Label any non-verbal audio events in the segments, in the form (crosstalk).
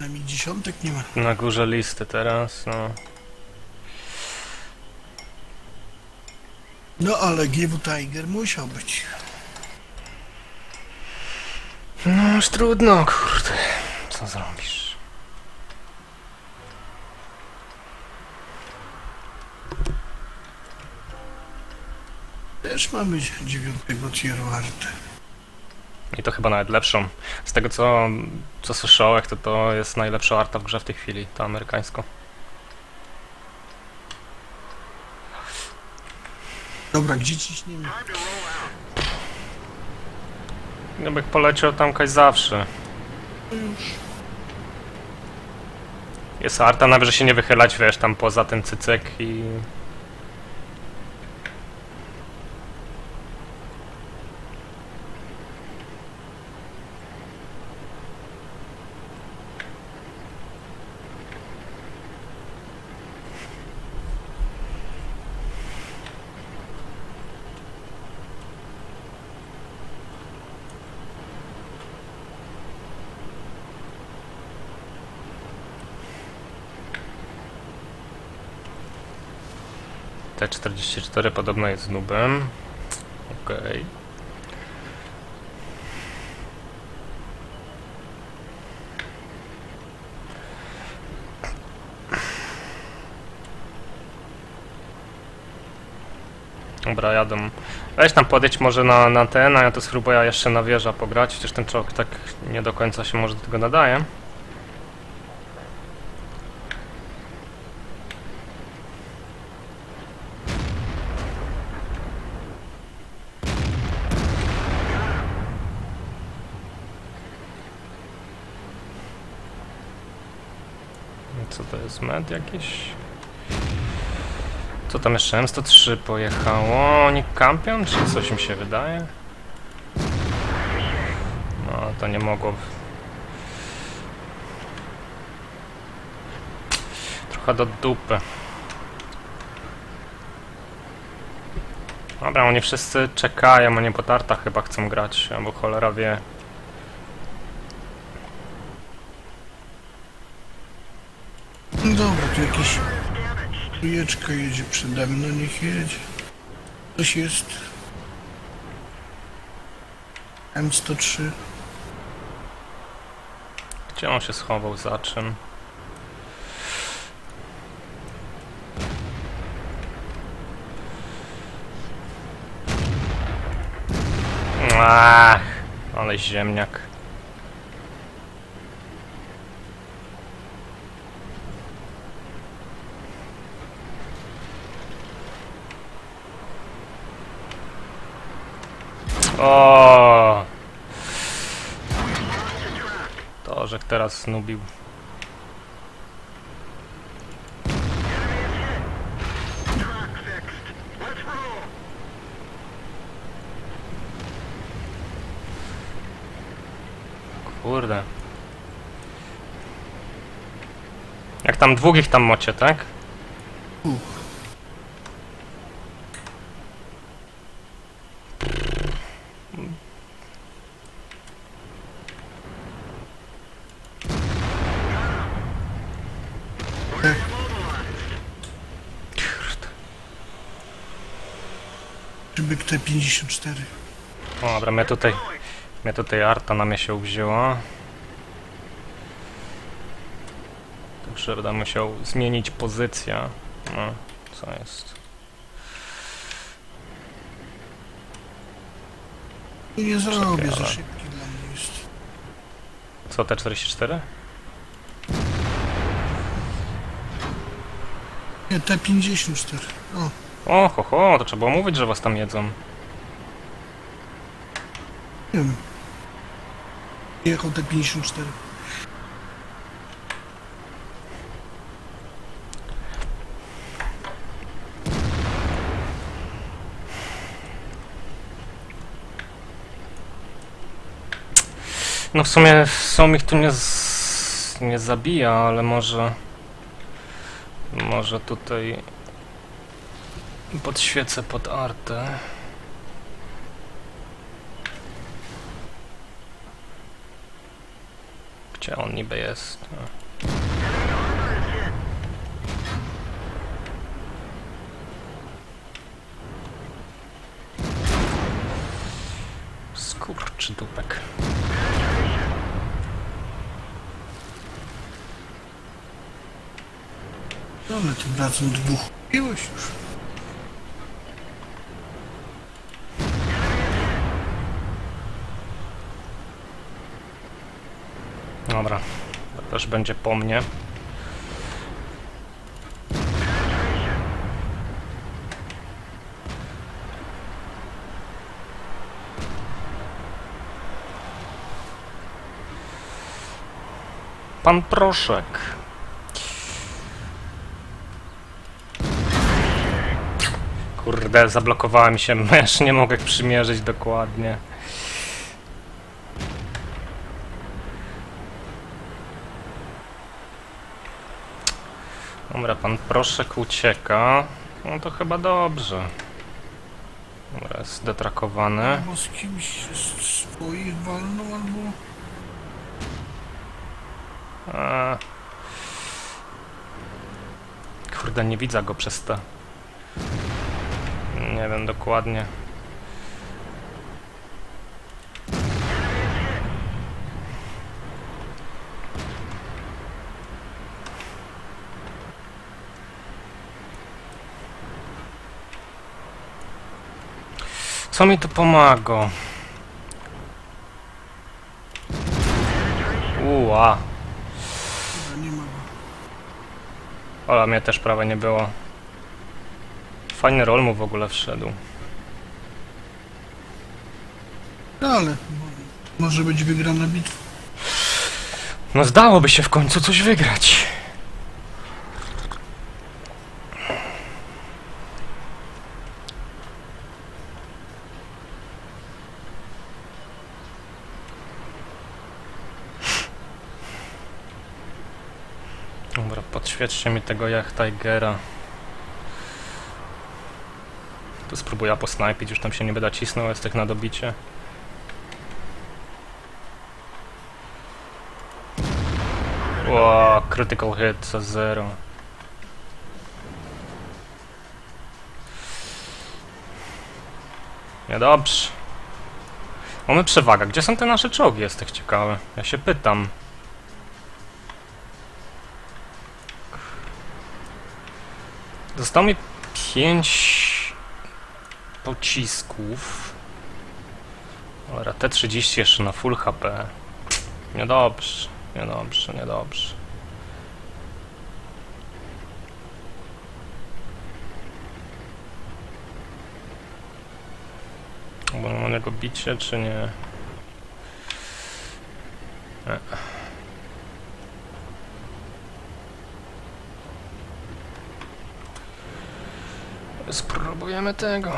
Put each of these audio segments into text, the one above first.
Przynajmniej dziesiątek nie ma. Na górze listy teraz, no. No ale GW Tiger musiał być. No już trudno, kurde. Co zrobisz? Też mamy dziewiątego artę. I to chyba nawet lepszą. Z tego co, co słyszałem, to to jest najlepsza arta w grze w tej chwili, ta amerykańska. Dobra, gdzie ciśniemy? Gdybym poleciał tam kaś zawsze. Jest arta, nawet że się nie wychylać, wiesz, tam poza ten cycek i... T44 podobno jest nubem. Okej. Dobra, jadę. Weź tam podjedź może na, na ten, a ja to spróbuję jeszcze na wieża pograć, chociaż ten czołg tak nie do końca się może do tego nadaje. Co to jest med jakiś? Co tam jeszcze? M103 pojechało. Oni kampią, czy coś mi się wydaje? No, to nie mogło. Trochę do dupy. Dobra, oni wszyscy czekają, oni po tartach chyba chcą grać, albo cholera wie. No dobra, tu jakiś trójeczka jedzie przede mną, niech jedzie. Coś jest. M103. Gdzie on się schował, za czym? Ach, ale ziemniak. O! To, że teraz znubił. Kurde. Jak tam dwóch ich tam mocie, tak? Uch. Szybek T54. O, dobra, mnie tutaj, mnie tutaj Arta na mnie się uwzięła. Także będę musiał zmienić pozycję. No, co jest? Nie zrobię, za szybki dla mnie jest. Co, T44? Nie, T54. O, O, ho, ho, to trzeba było mówić, że was tam jedzą. nie wiem. Jechał T54. No w sumie są ich tu nie, z, nie zabija, ale może... Może tutaj... Podświecę pod artę. Gdzie on niby jest? Skurczy dupek. Ale ty wracam dwóch. Piłeś już. Dobra, też będzie po mnie. Pan Proszek. Kurde, zablokowała mi się (laughs) mysz, nie mogę przymierzyć dokładnie. Dobra, pan Proszek ucieka. No to chyba dobrze. Dobra, jest zdetrakowany. Albo z kimś z swoich walną, albo... Kurde, nie widzę go przez te... Nie wiem dokładnie. Co mi tu pomaga? Uła. Chyba nie ma go. Ola, mnie też prawie nie było. Fajny rol mu w ogóle wszedł. No ale... mo- Może być wygrana bitwa. No zdałoby się w końcu coś wygrać. Dobra, podświećcie mi tego jak Tigera. Tu spróbuję posnajpić, już tam się nie będę cisnął, jest tak na dobicie. Ło, critical hit za zero. Niedobrze. Mamy przewagę. Gdzie są te nasze czołgi? Jest tak ciekawe. Ja się pytam. Zostało mi pięć pocisków. Dobra, T30 jeszcze na full HP. Niedobrze, niedobrze, niedobrze. Bo mam niego bicie, czy nie? Nie. Spróbujemy tego.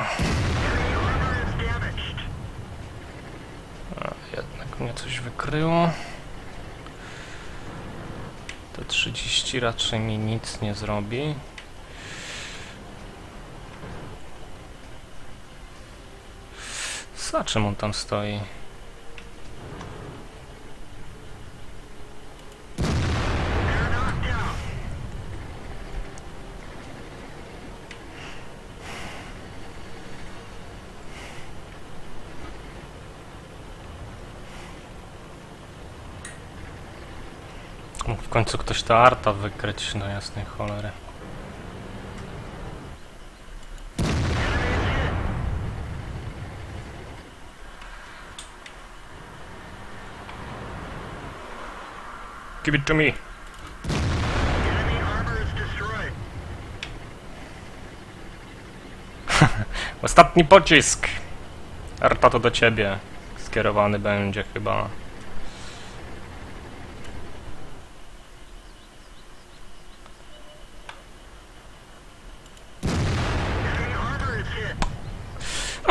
A, jednak mnie coś wykryło. Te 30 raczej mi nic nie zrobi. Za czym on tam stoi? W końcu ktoś ta arta wykryć do jasnej cholery. Give it to me. (laughs) Ostatni pocisk. Arta to do ciebie. Skierowany będzie chyba.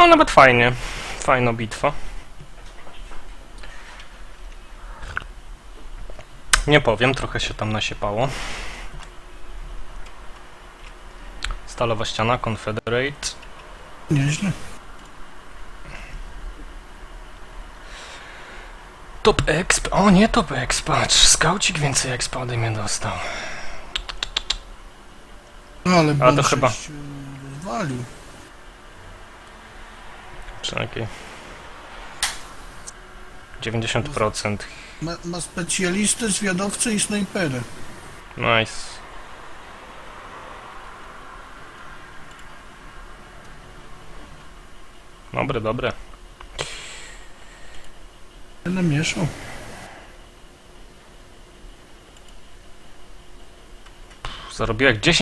No nawet fajnie. Fajna bitwa. Nie powiem, trochę się tam nasiepało. Stalowa ściana, Confederate. Nieźle. Top exp? O nie top exp, patrz, skaucik więcej expa ode mnie dostał. No ale A to chyba- 6 Czekaj. 90%. Ma, ma specjalistę, zwiadowcę i snajperę. Nice. Dobre, dobre. Będę mieszał. Zarobiłem 10